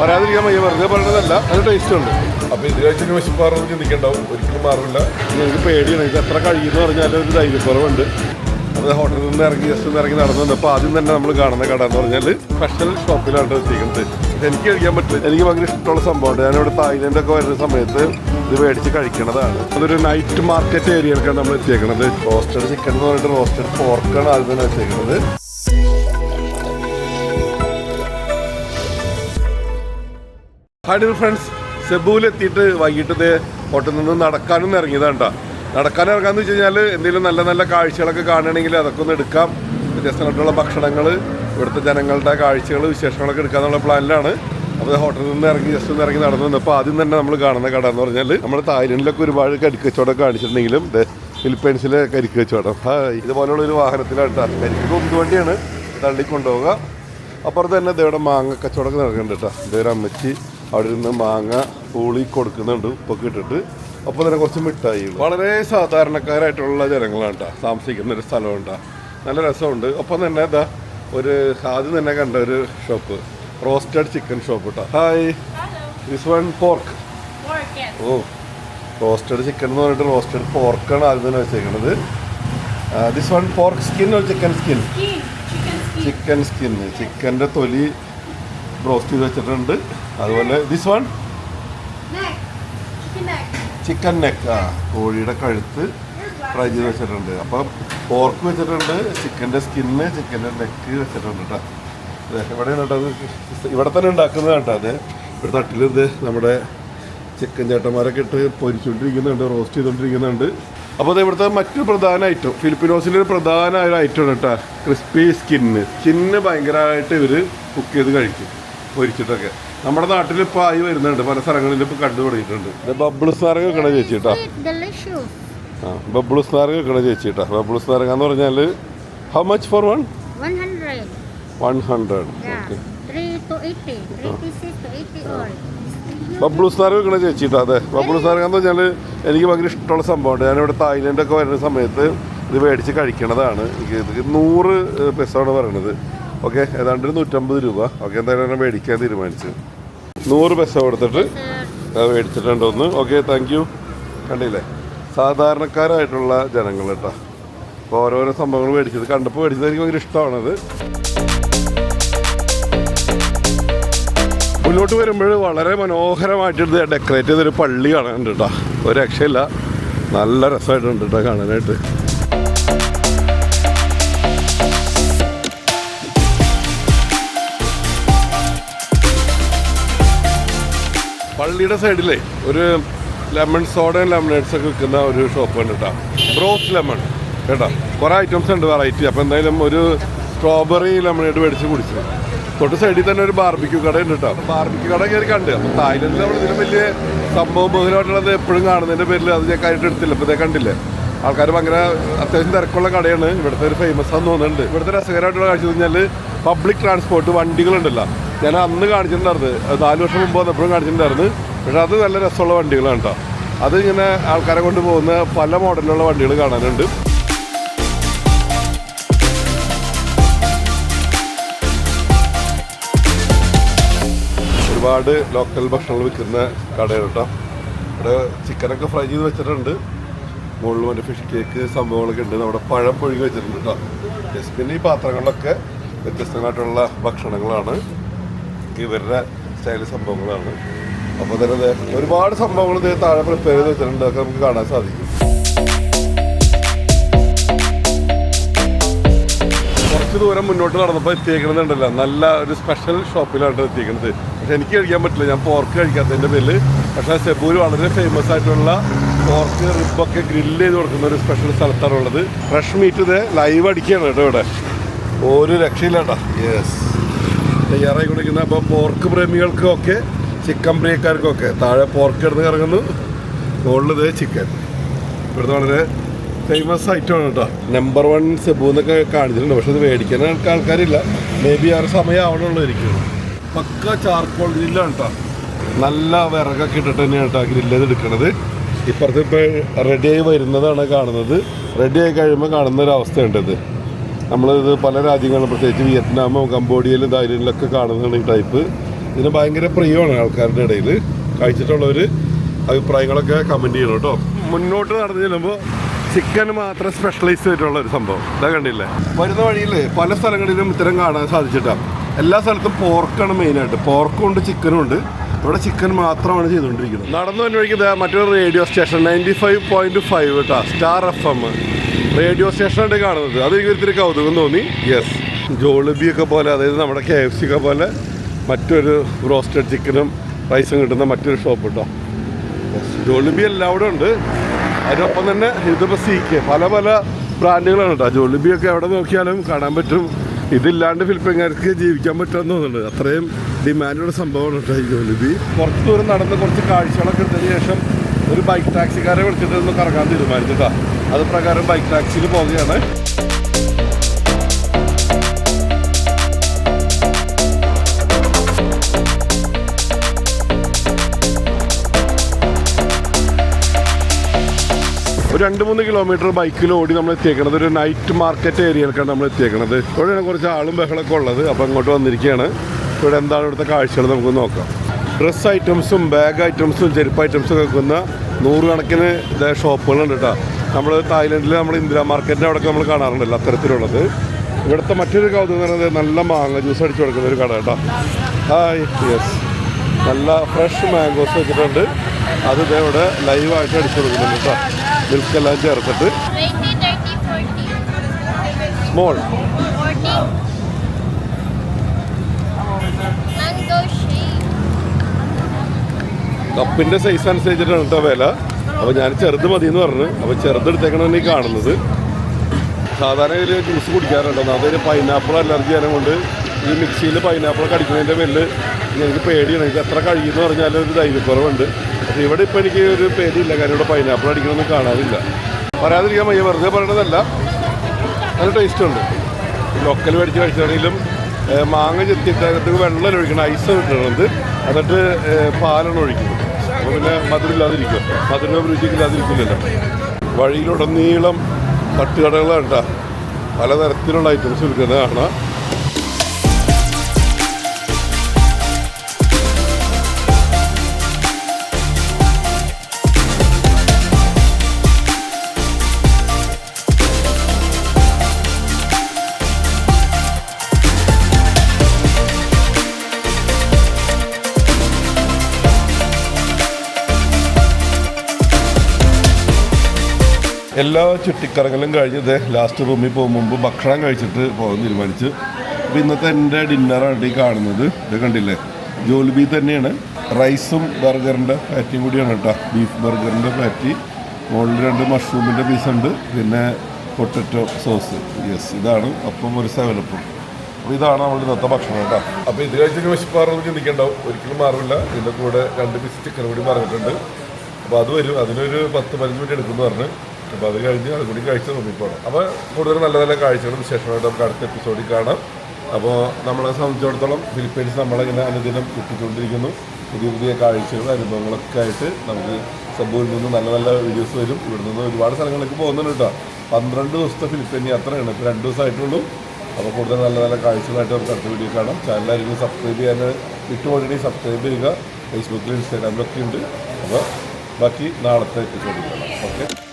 പറയാതിരിക്കാൻ വയ്യ വെറുതെ പറഞ്ഞതല്ല. നല്ല ടേസ്റ്റ് ഉണ്ട്. അപ്പോൾ ഇത് കഴിച്ചിട്ട് വിശപ്പാറൊന്നും ചിന്തിക്കണ്ടാവും ഒരിക്കലും മാറില്ല. എനിക്ക് പേടിയാണ്. ഇത് എത്ര കഴിയുമെന്ന് പറഞ്ഞാൽ ഒരു ധൈര്യക്കുറവുണ്ട്. അത് ഹോട്ടലിൽ നിന്ന് ഇറങ്ങി ജസ്റ്റ് ഒന്ന് ഇറങ്ങി നടന്നു വന്നപ്പോൾ ആദ്യം തന്നെ നമ്മൾ കാണുന്ന കട എന്ന് പറഞ്ഞാൽ സ്പെഷ്യൽ ഷോപ്പിലാണ് എത്തിക്കുന്നത് ഇത് എനിക്ക് കഴിക്കാൻ പറ്റില്ല. എനിക്ക് ഭയങ്കര ഇഷ്ടമുള്ള സംഭവമുണ്ട് ഞാനിവിടെ തായ്ലൻഡ് ഒക്കെ വരുന്ന സമയത്ത് ഇത് മേടിച്ച് കഴിക്കണതാണ്. അതൊരു നൈറ്റ് മാർക്കറ്റ് ഏരിയയിലേക്കാണ് നമ്മൾ എത്തിയേക്കുന്നത് റോസ്റ്റഡ് ചിക്കൻ എന്ന് പറഞ്ഞിട്ട് റോസ്റ്റഡ് പോർക്കാണ് ആദ്യം തന്നെ വെച്ചേക്കുന്നത് ഹായ് ഡിയർ ഫ്രണ്ട്സ് സെബുവിൽ എത്തിയിട്ട് വൈകിട്ട് ദേ ഹോട്ടലിൽ നിന്ന് നടക്കാനും ഇറങ്ങിയതാണ് കേട്ടോ നടക്കാൻ ഇറങ്ങാന്ന് വെച്ച് കഴിഞ്ഞാൽ എന്തെങ്കിലും നല്ല നല്ല കാഴ്ചകളൊക്കെ കാണുകയാണെങ്കിൽ അതൊക്കെ ഒന്ന് എടുക്കാം. വ്യത്യസ്തമായിട്ടുള്ള ഭക്ഷണങ്ങൾ ഇവിടുത്തെ ജനങ്ങളുടെ കാഴ്ചകൾ വിശേഷങ്ങളൊക്കെ എടുക്കാന്നുള്ള പ്ലാനിലാണ്. അപ്പോൾ ഹോട്ടലിൽ നിന്ന് ഇറങ്ങി ജസ്റ്റ് ഒന്ന് ഇറങ്ങി നടന്നു. വന്നപ്പോൾ ആദ്യം തന്നെ നമ്മൾ കാണുന്ന കട എന്ന് പറഞ്ഞാൽ നമ്മൾ തായ്ലൻഡിലൊക്കെ ഒരുപാട് കരിക്ക് കച്ചവടം കാണിച്ചിട്ടുണ്ടെങ്കിലും ഫിലിപ്പൈൻസിലെ കരിക്ക് കച്ചവടം ഇതുപോലുള്ള ഒരു വാഹനത്തിലാണ് കേട്ടോ കരിക്ക് കൊണ്ടുവണ്ടിയാണ് തള്ളിക്കൊണ്ടുപോവുക. അപ്പുറത്ത് തന്നെ ദേ ഇവിടെ മാങ്ങ കച്ചവടമൊക്കെ നടക്കുന്നുണ്ട് കേട്ടോ ഇതേ ഒരു അമ്മച്ചി അവിടെ നിന്ന് മാങ്ങ പൂളി കൊടുക്കുന്നുണ്ട് ഉപ്പൊക്കെ ഇട്ടിട്ട്. അപ്പോൾ തന്നെ കുറച്ച് മിഠായി വളരെ സാധാരണക്കാരായിട്ടുള്ള ജനങ്ങളാണ് കേട്ടോ താമസിക്കുന്ന ഒരു സ്ഥലമുണ്ട് നല്ല രസമുണ്ട്. ഒപ്പം തന്നെ ഇതാ ഒരു ആദ്യം തന്നെ കണ്ട ഒരു ഷോപ്പ്. റോസ്റ്റഡ് ചിക്കൻ ഷോപ്പ് കേട്ടോ hi. This one pork oh roasted chicken എന്ന് പറഞ്ഞിട്ട് റോസ്റ്റഡ് പോർക്കാണ് ആദ്യം തന്നെ വെച്ചേക്കുന്നത് this one pork skin or chicken skin. Chicken skin ചിക്കന്റെ തൊലി റോസ്റ്റ് ചെയ്ത് വെച്ചിട്ടുണ്ട്. അതുപോലെ ദിസ് വൺ. ചിക്കൻ നെക്ക് ആ കോഴിയുടെ കഴുത്ത് ഫ്രൈ ചെയ്ത് വെച്ചിട്ടുണ്ട്. അപ്പം പോർക്ക് വെച്ചിട്ടുണ്ട് ചിക്കന്റെ സ്കിന്ന് ചിക്കന്റെ നെക്ക് വെച്ചിട്ടുണ്ട് കേട്ടോ എവിടെയാണ് കേട്ടോ അത് ഇവിടെ തന്നെ ഉണ്ടാക്കുന്നത് കേട്ടോ അത് ഇവിടെ തട്ടിൽ ഇത് നമ്മുടെ ചിക്കൻ ചേട്ടന്മാരൊക്കെ ഇട്ട് പൊരിച്ചുകൊണ്ടിരിക്കുന്നുണ്ട് റോസ്റ്റ് ചെയ്തുകൊണ്ടിരിക്കുന്നുണ്ട് അപ്പോൾ അത് ഇവിടുത്തെ മറ്റൊരു പ്രധാന ഐറ്റം ഫിലിപ്പിനോസിന്റെ ഒരു പ്രധാന ഒരു ഐറ്റം ആണ് കേട്ടോ ക്രിസ്പി സ്കിന്ന് സ്കിന്ന് ഭയങ്കരമായിട്ട് ഇവർ കുക്ക് ചെയ്ത് കഴിക്കും പൊരിച്ചിട്ടൊക്കെ. നമ്മുടെ നാട്ടിൽ ഇപ്പോൾ ആയി വരുന്നുണ്ട്. പല സ്ഥലങ്ങളിലും ഇപ്പോൾ കണ്ടു തുടങ്ങിയിട്ടുണ്ട്. ഇത് ബബിൾസ് നാരങ്ങ വെക്കണ ചേച്ചി കേട്ടോ. ആ ബബിൾസ് നാരങ്ങ വെക്കണ ചേച്ചി കേട്ടോ ബബിൾസ് നാരങ്ങ എന്ന് പറഞ്ഞാൽ how much for one 100. One hundred Yeah. Okay 3 to 80. 3 to 80 all. Bubbles നാരങ്ങ വെക്കണ ചേച്ചി കേട്ടോ അതെ ബബ്ലൂസ് നാരങ്ങ എന്ന് പറഞ്ഞാൽ എനിക്ക് ഭയങ്കര ഇഷ്ടമുള്ള സംഭവമുണ്ട്. ഞാനിവിടെ തായ്ലൻഡ് ഒക്കെ വരുന്ന സമയത്ത് ഇത് മേടിച്ച് കഴിക്കണതാണ്. എനിക്ക് ഇത് നൂറ് പെസോണ് പറയണത്. ഓക്കെ ഏതാണ്ട് നൂറ്റമ്പത് രൂപ. ഓക്കെ എന്തായാലും മേടിക്കാൻ തീരുമാനിച്ചു. നൂറ് പൈസ കൊടുത്തിട്ട് മേടിച്ചിട്ടുണ്ടോന്ന് ഒന്ന്. ഓക്കെ താങ്ക് യു കണ്ടില്ലേ? സാധാരണക്കാരായിട്ടുള്ള ജനങ്ങൾ കേട്ടോ അപ്പോൾ ഓരോരോ സംഭവങ്ങൾ മേടിച്ചത് കണ്ടപ്പോൾ മേടിച്ചത് എനിക്ക് ഭയങ്കര ഇഷ്ടമാണത്. മുന്നോട്ട് വരുമ്പോൾ വളരെ മനോഹരമായിട്ട് ഡെക്കറേറ്റ് ചെയ്തൊരു പള്ളി കാണാനുണ്ട് കേട്ടോ ഒരു രക്ഷയില്ല. നല്ല രസമായിട്ടുണ്ട് കേട്ടോ കാണാനായിട്ട്. പള്ളിയുടെ സൈഡിലെ ഒരു ലെമൺ സോഡയും ലെമണേഡ്സ് ഒക്കെ വിൽക്കുന്ന ഒരു ഷോപ്പ് ഉണ്ട് കേട്ടോ. ബ്രോസ് ലെമൺ കേട്ടോ. കുറേ ഐറ്റംസ് ഉണ്ട് വെറൈറ്റി അപ്പോൾ എന്തായാലും ഒരു സ്ട്രോബെറി ലെമണേഡ് മേടിച്ച് കുടിച്ചു. തൊട്ട് സൈഡിൽ തന്നെ ഒരു ബാർബിക്യൂ ഉണ്ട് കേട്ടോ. ബാർബിക്യൂ കട കയറി കണ്ട്. അപ്പോൾ തായ്ലൻഡിൽ നമ്മൾ ഇതിലും വലിയ സംഭവം ബഹുലമായിട്ടുള്ളത് എപ്പോഴും കാണുന്നതിന്റെ പേരിൽ അത് ഞാൻ കാര്യമായിട്ട് എടുത്തില്ല. അപ്പോൾ കണ്ടില്ലേ? ആൾക്കാർ ഭയങ്കര അത്യാവശ്യം തിരക്കുള്ള കടയാണ്. ഇവിടുത്തെ ഒരു ഫേമസ് ആണെന്ന് തോന്നുന്നുണ്ട്. ഇവിടുത്തെ രസകരമായിട്ടുള്ള കാഴ്ച എന്ന് പബ്ലിക് ട്രാൻസ്പോർട്ട് വണ്ടികളുണ്ടല്ലോ. ഞാൻ അന്ന് കാണിച്ചിട്ടുണ്ടായിരുന്നു. നാല് വർഷം മുമ്പ് വന്നപ്പോഴും കാണിച്ചിട്ടുണ്ടായിരുന്നു. പക്ഷേ അത് നല്ല രസമുള്ള വണ്ടികളാണ് കേട്ടോ. അത് ഇങ്ങനെ ആൾക്കാരെ കൊണ്ടുപോകുന്ന പല മോഡലിലുള്ള വണ്ടികൾ കാണാനുണ്ട്. ഒരുപാട് ലോക്കൽ ഭക്ഷണങ്ങൾ വിൽക്കുന്ന കടയാണ് കേട്ടോ. ഇവിടെ ചിക്കനൊക്കെ ഫ്രൈ ചെയ്ത് വെച്ചിട്ടുണ്ട്. മുകളിൽ മറ്റേ ഫിഷ് കേക്ക് സംഭവങ്ങളൊക്കെ ഉണ്ട്. നമ്മുടെ പഴം പൊഴുകി വെച്ചിട്ടുണ്ട് കേട്ടോ. പിന്നെ ഈ പാത്രങ്ങളിലൊക്കെ വ്യത്യസ്തമായിട്ടുള്ള ഭക്ഷണങ്ങളാണ്. ഇവരുടെ സ്റ്റൈൽ സംഭവങ്ങളാണ്. അപ്പോൾ തന്നെ ഒരുപാട് സംഭവങ്ങൾ ഇത് താഴെ പ്രിപ്പയർ ചെയ്ത് വെച്ചിട്ടുണ്ട്. അതൊക്കെ നമുക്ക് കാണാൻ സാധിക്കും. കുറച്ച് ദൂരം മുന്നോട്ട് നടന്നപ്പോൾ എത്തിയേക്കണതുണ്ടല്ലോ. നല്ല ഒരു സ്പെഷ്യൽ ഷോപ്പിലാണ് എത്തിയേക്കുന്നത് പക്ഷെ എനിക്ക് കഴിക്കാൻ പറ്റില്ല. ഞാൻ പോർക്ക് കഴിക്കാത്തതിന്റെ പേരിൽ പക്ഷേ സെബൂര് വളരെ ഫേമസ് ആയിട്ടുള്ള പോർക്ക് റിബൊക്കെ ഗ്രില്ല് ചെയ്ത് കൊടുക്കുന്ന ഒരു സ്പെഷ്യൽ സ്ഥലത്താണ് ഉള്ളത്. ഫ്രഷ് മീറ്റ് ഇത് ലൈവ് അടിക്കുകയാണ് കേട്ടോ ഇവിടെ. ഒരു രക്ഷയില്ല കേട്ടോ യെസ് തയ്യാറായിക്കൊണ്ടിരിക്കുന്ന അപ്പോൾ പോർക്ക് പ്രേമികൾക്കൊക്കെ ചിക്കൻ പ്രിയക്കാർക്കൊക്കെ. താഴെ പോർക്ക് എടുത്ത് ഇറങ്ങുന്നു മുകളിൽ ചിക്കൻ ഇവിടുത്തെ വളരെ ഫേമസ് ആണ് കേട്ടോ നമ്പർ വൺ സെബു എന്നൊക്കെ കാണിച്ചിട്ടുണ്ട്. പക്ഷെ അത് മേടിക്കാൻ ആൾക്ക് ആൾക്കാരില്ല. മേ ബി ആ ഒരു സമയം ആവണുള്ളതായിരിക്കും പക്ക ചാർക്കോൾ ഗ്രില്ലാണ് കേട്ടോ നല്ല വിറകൊക്കെ ഇട്ടിട്ട് തന്നെയാണ് കേട്ടോ ഗ്രില്ല് ചെയ്ത് എടുക്കണത്. ഇപ്പുറത്ത് ഇപ്പോൾ റെഡിയായി വരുന്നതാണ് കാണുന്നത്. റെഡിയായി കഴിയുമ്പോൾ കാണുന്ന ഒരു അവസ്ഥയുണ്ട് ഇത്. നമ്മളിത് പല രാജ്യങ്ങളിലും പ്രത്യേകിച്ച് വിയറ്റ്നാമോ കംബോഡിയയിലും തായ്ലൻഡിലൊക്കെ കാണുന്നതാണ് ഈ ടൈപ്പ് ഇതിന് ഭയങ്കര പ്രിയമാണ് ആൾക്കാരുടെ ഇടയിൽ കഴിച്ചിട്ടുള്ളവർ അഭിപ്രായങ്ങളൊക്കെ കമന്റ് ചെയ്യണം കേട്ടോ. മുന്നോട്ട് നടന്നു ചെല്ലുമ്പോൾ ചിക്കൻ മാത്രം സ്പെഷ്യലൈസ് ചെയ്തിട്ടുള്ള ഒരു സംഭവം. ഇതാ കണ്ടില്ലേ? വരുന്ന വഴിയിൽ പല സ്ഥലങ്ങളിലും ഇത്തരം കാണാൻ സാധിച്ചിട്ടാണ് എല്ലാ സ്ഥലത്തും പോർക്കാണ് മെയിനായിട്ട് പോർക്കും ഉണ്ട് ചിക്കനും ഉണ്ട്. ഇവിടെ ചിക്കൻ മാത്രമാണ് ചെയ്തുകൊണ്ടിരിക്കുന്നത്. നടന്നു തന്നെ വഴിക്ക് മറ്റൊരു radio station ninety five point five കേട്ടോ സ്റ്റാർ എഫ് എം റേഡിയോ സ്റ്റേഷനായിട്ട് കാണുന്നത്. അത് എനിക്ക് കൗതുകം തോന്നി. യെസ് ജോളിബിയൊക്കെ പോലെ അതായത് നമ്മുടെ കെ എഫ് സി ഒക്കെ പോലെ മറ്റൊരു റോസ്റ്റഡ് ചിക്കനും റൈസും കിട്ടുന്ന മറ്റൊരു ഷോപ്പ് കേട്ടോ ജോളിബി എല്ലാവിടെ ഉണ്ട്. അതിനൊപ്പം തന്നെ ഇതിപ്പോൾ സി കെ പല പല ബ്രാൻഡുകളാണ് കേട്ടോ. ജോളിബിയൊക്കെ എവിടെ നോക്കിയാലും കാണാൻ പറ്റും. ഇതില്ലാണ്ട് ഫിലിപ്പിങ്ങാർക്ക് ജീവിക്കാൻ പറ്റുമെന്ന് തോന്നുന്നുണ്ട്. അത്രയും ഡിമാൻഡുള്ള സംഭവമാണ് കേട്ടോ ഈ ജോലിബി കുറച്ച് ദൂരം നടന്ന് കുറച്ച് കാഴ്ചകളൊക്കെ എടുത്തതിന് ശേഷം ഒരു ബൈക്ക് ടാക്സിക്കാരെ വിളിച്ചിട്ട് ഒന്ന് കറങ്ങാൻ തീരുമാനിച്ചു കേട്ടോ. അത് പ്രകാരം ബൈക്ക് ടാക്സിയിൽ പോവുകയാണ്. ഒരു രണ്ട് മൂന്ന് കിലോമീറ്റർ ബൈക്കിൽ ഓടി നമ്മൾ എത്തിയേക്കണത്. ഒരു നൈറ്റ് മാർക്കറ്റ് ഏരിയയിലേക്കാണ് നമ്മൾ എത്തിയേക്കണത്. ഇവിടെയാണ് കുറച്ച് ആളും ബഹളമൊക്കെ ഉള്ളത്. അപ്പോൾ അങ്ങോട്ട് വന്നിരിക്കുകയാണ്. ഇവിടെ എന്താണ് ഇവിടുത്തെ കാഴ്ചകൾ നമുക്ക് നോക്കാം. ഡ്രസ് ഐറ്റംസും ബാഗ് ഐറ്റംസും ചെരുപ്പ് ഐറ്റംസും ഒക്കെ വെക്കുന്ന നൂറുകണക്കിന് ഷോപ്പുകളുണ്ട് കേട്ടോ. നമ്മൾ തായ്ലൻഡിൽ നമ്മൾ ഇന്ദിരാ മാർക്കറ്റിന്റെ അവിടെ നമ്മൾ കാണാറുണ്ടല്ലോ അത്തരത്തിലുള്ളത് ഇവിടുത്തെ മറ്റൊരു കൗതുകം എന്ന് പറയുന്നത് നല്ല മാങ്ങ ജ്യൂസ് അടിച്ചു കൊടുക്കുന്ന ഒരു കട കേട്ടോ ഹായ് യെസ് നല്ല ഫ്രഷ് മാംഗോസ് വെച്ചിട്ടുണ്ട് അത് ഇതേ ഇവിടെ ലൈവായിട്ട് അടിച്ചു കൊടുക്കുന്നുണ്ട് കേട്ടോ മിൽക്ക് എല്ലാം ചേർത്തിട്ട് 20, 30, 40. സ്മോൾ 40. Mango shake. കപ്പിന്റെ സൈസ് അനുസരിച്ചിട്ടാണ് കേട്ടോ വില അപ്പോൾ ഞാൻ ചെറുത് മതി എന്ന് പറഞ്ഞു അപ്പോൾ ചെറുതെടുത്തേക്കണമെന്ന് ഈ കാണുന്നത്. സാധാരണ ഇതിൽ ജ്യൂസ് കുടിക്കാറുണ്ട്. അതായത് പൈനാപ്പിൾ അലർജി ആയത് കൊണ്ട് ഈ മിക്സിയിൽ പൈനാപ്പിൾ കടിക്കുന്നതിന്റെ മേലിൽ എനിക്ക് പേടിയാണ്. എനിക്ക് എത്ര കഴിയുമെന്ന് പറഞ്ഞാൽ ഒരു ധൈര്യക്കുറവുണ്ട്. പക്ഷേ ഇവിടെ ഇപ്പോൾ എനിക്ക് ഒരു പേടിയില്ല. കാരണം ഇവിടെ പൈനാപ്പിൾ അടിക്കണമെന്ന് കാണാറില്ല. പറയാതിരിക്കാൻ വയ്യ. വെറുതെ പറയണതല്ല. നല്ല ടേസ്റ്റ് ഉണ്ട്. ലോക്കൽ മേടിച്ച് കഴിച്ചാണെങ്കിലും മാങ്ങ ചെത്തിയിട്ട് അതിനകത്ത് വെള്ളം ഒഴിക്കണം ഐസ് കിട്ടുന്നത് എന്നിട്ട് പാലാണ് ഒഴിക്കുന്നത്. അപ്പോൾ പിന്നെ മധുരമില്ലാതിരിക്കും മധുരം രുചിക്കില്ലാതിരിക്കില്ലല്ലോ വഴിയിലുടനീളം തട്ടുകടകളാണ് കേട്ടോ. പലതരത്തിലുള്ള ഐറ്റംസ് വിൽക്കുന്നത് കാണാം എല്ലാ ചുറ്റിക്കറങ്ങലും കഴിഞ്ഞത് ലാസ്റ്റ് റൂമിൽ പോകും മുമ്പ് ഭക്ഷണം കഴിച്ചിട്ട് പോകാൻ തീരുമാനിച്ചു. അപ്പോൾ ഇന്നത്തെ എന്റെ ഡിന്നറാണ് ഈ കാണുന്നത്. ഇത് കണ്ടില്ലേ? ജോലിബി തന്നെയാണ്. റൈസും ബർഗറിന്റെ പാറ്റിയും കൂടിയാണ് കേട്ടോ. ബീഫ് ബർഗറിന്റെ പാറ്റി മുകളിൽ രണ്ട് മഷ്റൂമിന്റെ പീസ് ഉണ്ട്. പിന്നെ പൊട്ടറ്റോ സോസ് യെസ് ഇതാണ് അപ്പം ഒരു സെവലപ്പും അപ്പോൾ ഇതാണ് നമ്മൾ ഇന്നത്തെ ഭക്ഷണം കേട്ടോ. അപ്പോൾ ഇത് കഴിച്ചിട്ട് വിശപ്പാറൊന്നും ചിന്തിക്കണ്ടാവും. ഒരിക്കലും മാറില്ല ഇതിന്റെ കൂടെ രണ്ട് പീസ് ചിക്കൻ കൂടി മാറിയിട്ടുണ്ട്. അപ്പോൾ അത് വരും. അതിനൊരു പത്ത് പതിനഞ്ച് മിനിറ്റ് എടുക്കുമെന്ന് പറഞ്ഞ്. അപ്പോൾ അത് കഴിഞ്ഞ് അത് കൂടി കഴിച്ച് നോക്കിക്കോണം അപ്പോൾ കൂടുതൽ നല്ല നല്ല കാഴ്ചകളും വിശേഷമായിട്ട് നമുക്ക് അടുത്ത എപ്പിസോഡിൽ കാണാം. അപ്പോൾ നമ്മളെ സംബന്ധിച്ചിടത്തോളം ഫിലിപ്പീൻസ് നമ്മളിങ്ങനെ അനുദിനം കിട്ടിക്കൊണ്ടിരിക്കുന്നു പുതിയ പുതിയ കാഴ്ചകളും അനുഭവങ്ങളൊക്കെ ആയിട്ട് നമുക്ക് സബൂരിൽ നിന്ന് നല്ല നല്ല വീഡിയോസ് വരും. ഇവിടെ നിന്ന് ഒരുപാട് സ്ഥലങ്ങളിലേക്ക് പോകുന്നുണ്ട് കേട്ടോ. പന്ത്രണ്ട് ദിവസത്തെ ഫിലിപ്പീൻ യാത്രയാണ്. ഇപ്പോൾ രണ്ട് ദിവസമായിട്ടുള്ളൂ. അപ്പോൾ കൂടുതൽ നല്ല നല്ല കാഴ്ചകളായിട്ട് നമുക്ക് അടുത്ത വീഡിയോ കാണാം. ചാനലായിരിക്കും സബ്സ്ക്രൈബ് ചെയ്യാൻ വിട്ടുപോയിട്ടുണ്ടെങ്കിൽ സബ്സ്ക്രൈബ് ചെയ്യുക. ഫേസ്ബുക്കിലും ഇൻസ്റ്റാഗ്രാമിലൊക്കെ ഉണ്ട്. അപ്പോൾ ബാക്കി നാളത്തെ എപ്പിസോഡിൽ കാണാം. ഓക്കെ